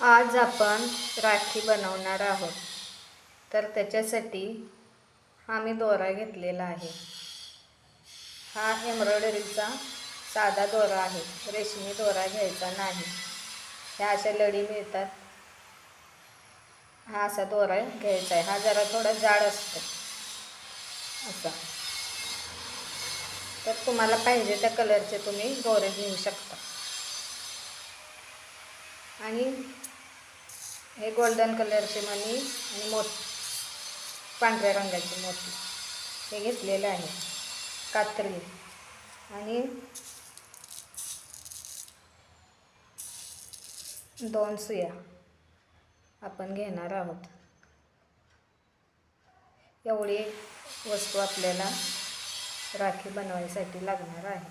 आज आपण राखी बनवणार आहोत. तर त्याच्यासाठी हा मी दोरा घेतलेला आहे. हा एम्ब्रॉयडरीचा साधा दोरा आहे. रेशमी दोरा घ्यायचा नाही. ह्या अशा लढी मिळतात. हा असा दोरा घ्यायचा आहे. हा जरा थोडा जाड असतो. असा. तर तुम्हाला पाहिजे त्या कलरचे तुम्ही दोरे घेऊ शकता. आणि हे गोल्डन कलरचे मणी आणि मोठ पांढऱ्या रंगाची मोती. हे घेतलेलं आहे. कात्री. आणि दोन सुया आपण घेणार आहोत. एवढी वस्तू आपल्याला राखी बनवायसाठी लागणार आहे.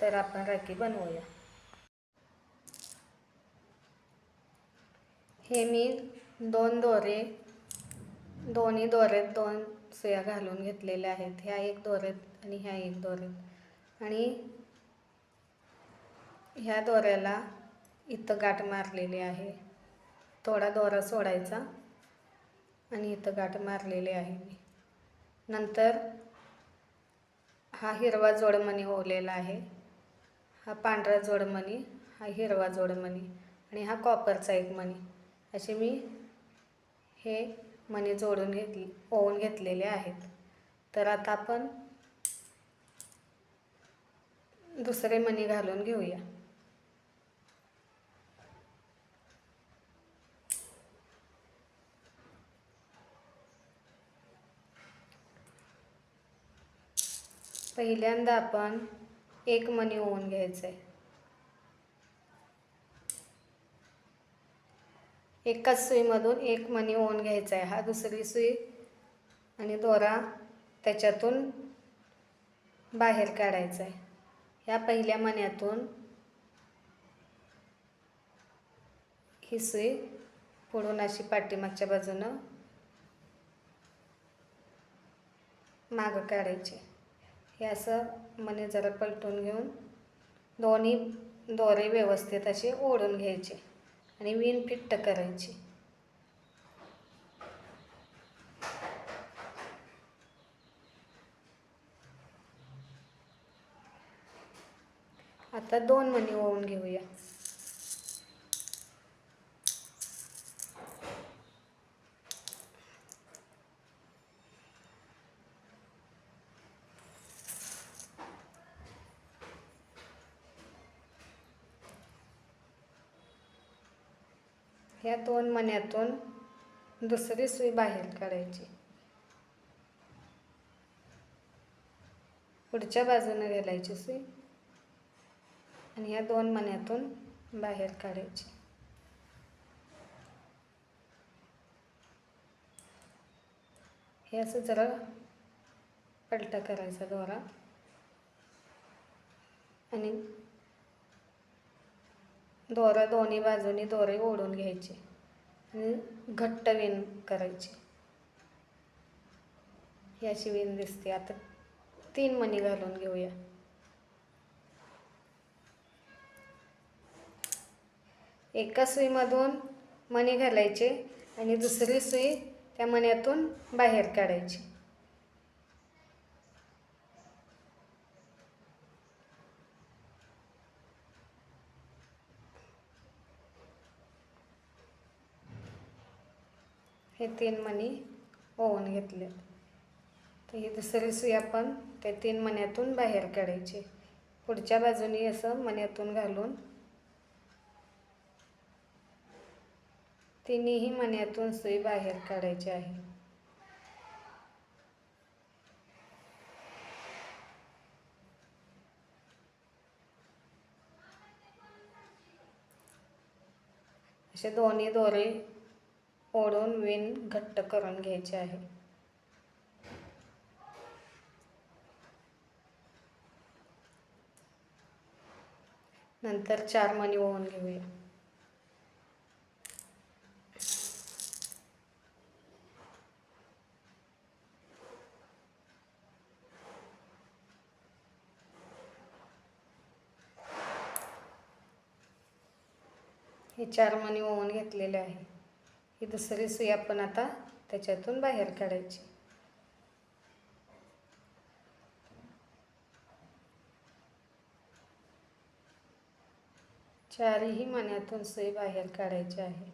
तर आपण राखी बनवूया. हे मी दोन दोरे दोन्ही दोऱ्यात दोन सुया घालून घेतलेल्या आहेत. ह्या एक दोऱ्यात आणि ह्या एक दोऱ्यात आणि ह्या दोऱ्याला इथं गाठ मारलेली आहे. थोडा दोरा सोडायचा आणि इथं गाठ मारलेली आहे मी. नंतर हा हिरवा जोडमणी ओवलेला आहे. हा पांढरा जोडमणी हा हिरवा जोडमणी आणि हा कॉपरचा एक मणी. असे मी हे मणी जोडून घेतले ओवून घेतलेले आहेत. तर आता आपण दुसरे मणी घालून घेऊया. पहिल्यांदा आपण एक मणी ओवून घ्यायचं आहे एकाच सुईमधून एक मणी ओन घ्यायचा आहे. हा दुसरी सुई आणि दोरा त्याच्यातून बाहेर काढायचा आहे. ह्या पहिल्या मण्यातून ही सुई पुढून अशी पाठीमागच्या बाजूनं मागं काढायची. हे असं मणी जरा पलटून घेऊन दोन्ही दोरे व्यवस्थित असे ओढून घ्यायचे. आणि वीण फिट्ट करायची. आता दोन मणी ओवून घेऊया. ह्या दोन मण्यातून दुसरी सुई बाहेर काढायची. पुढच्या बाजूने घालायची सुई. आणि ह्या दोन मण्यातून बाहेर काढायची. हे असं जरा पलटा करायचा दोरा. आणि दोरं दोन्ही बाजूनी दोरे ओढून घ्यायचे. आणि घट्ट विण करायची. ही अशी विण दिसते. आता तीन मणी घालून घेऊया. एका सुईमधून मणी घालायचे आणि दुसरी सुई त्या मण्यातून बाहेर काढायची. हे तीन मणी ओवून घेतले तर ही दुसरी सुई आपण त्या तीन मण्यातून बाहेर काढायची. पुढच्या बाजूनी असं मण्यातून घालून तिन्ही मण्यातून सुई बाहेर काढायची आहे. असे दोन्ही दोरे ओढून विण घट्ट करून घ्यायचे आहे. नंतर चार मणी ओवून घेऊया. हे चार मणी ओवून घेतलेले आहे. ही दुसरी सुई आपण आता त्याच्यातून बाहेर काढायची. चारही मण्यातून सुई बाहेर काढायची आहे.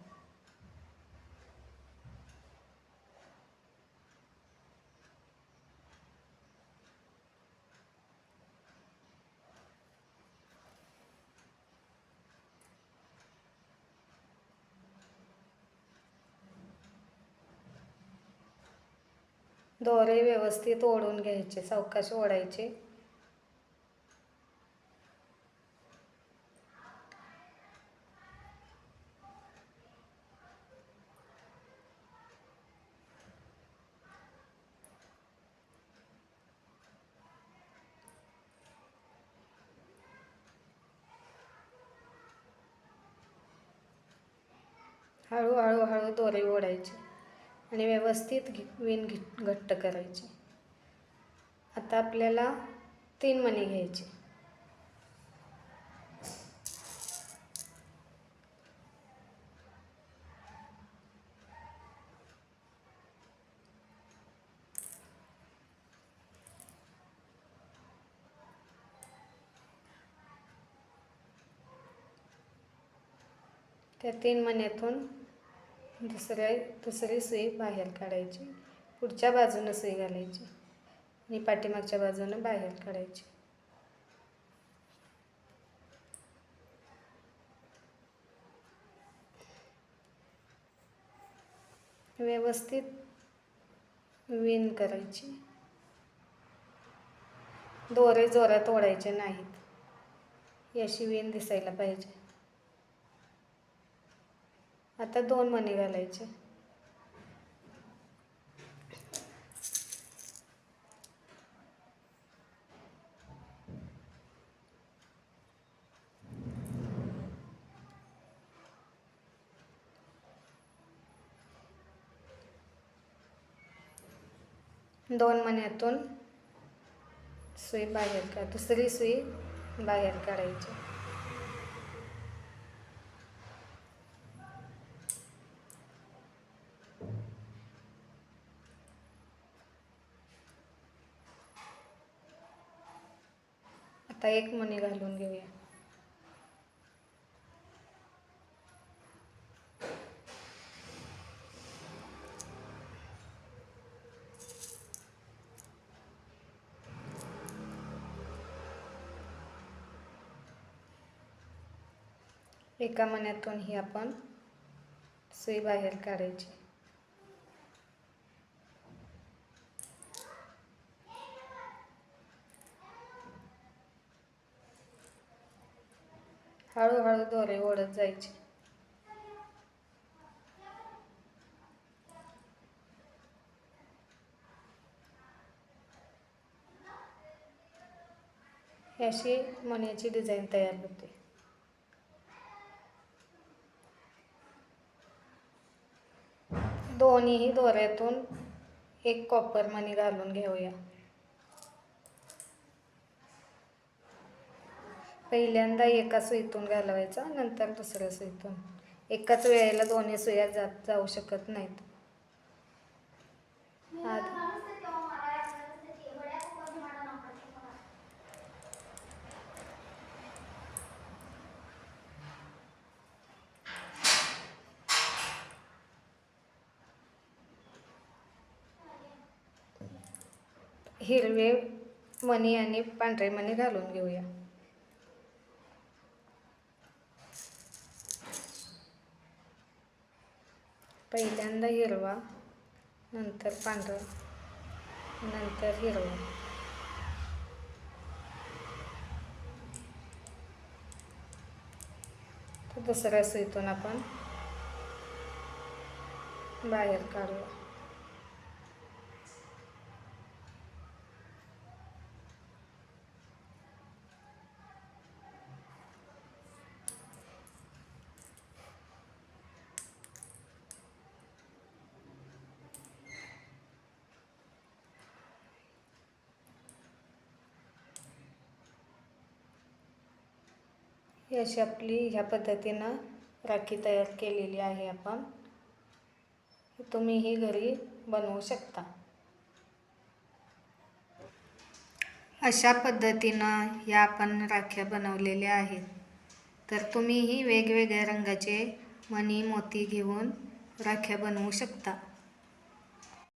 दोरे व्यवस्थित ओढून घ्यायचे सावकाश ओढायचे. हळूहळू हळू दोरे ओढायचे. आणि व्यवस्थित घे विण घिट घट्ट करायची. आता आपल्याला तीन मणी घ्यायचे. त्या तीन मण्यातून दुसऱ्या दुसरी सुई बाहेर काढायची. पुढच्या बाजूनं सुई घालायची. आणि पाठीमागच्या बाजूनं बाहेर काढायची. व्यवस्थित विण करायची. दोरे जोरात ओढायचे नाहीत. याशी विण दिसायला पाहिजे. आता दोन मणी घालायचे. दोन मण्यातून सुई बाहेर काढ दुसरी सुई बाहेर काढायची. आता एक मणी घालून घेऊया. एका मण्यातून ही आपण सुई बाहेर काढायची. हळूहळू दोरे ओढत जायचे. अशी मण्याची डिझाईन तयार होते. दोन्हीही दोऱ्यातून एक कॉपर मणी घालून घेऊया. पहिल्यांदा एका सुईतून घालवायचा नंतर दुसऱ्या सुईतून एकाच वेळेला दोन्ही सुया जात जाऊ शकत नाहीत. हिरवे मणी आणि पांढरे मणी घालून घेऊया. पहिल्यांदा हिरवा नंतर पांढरा नंतर हिरवा. दुसऱ्या सुईतून आपण बाहेर काढूया. ही अशी आपली ह्या पद्धतीनं राखी तयार केलेली आहे आपण. तुम्हीही घरी बनवू शकता. अशा पद्धतीनं या आपण राख्या बनवलेल्या आहेत. तर तुम्हीही वेगवेगळ्या रंगाचे मणी मोती घेऊन राख्या बनवू शकता.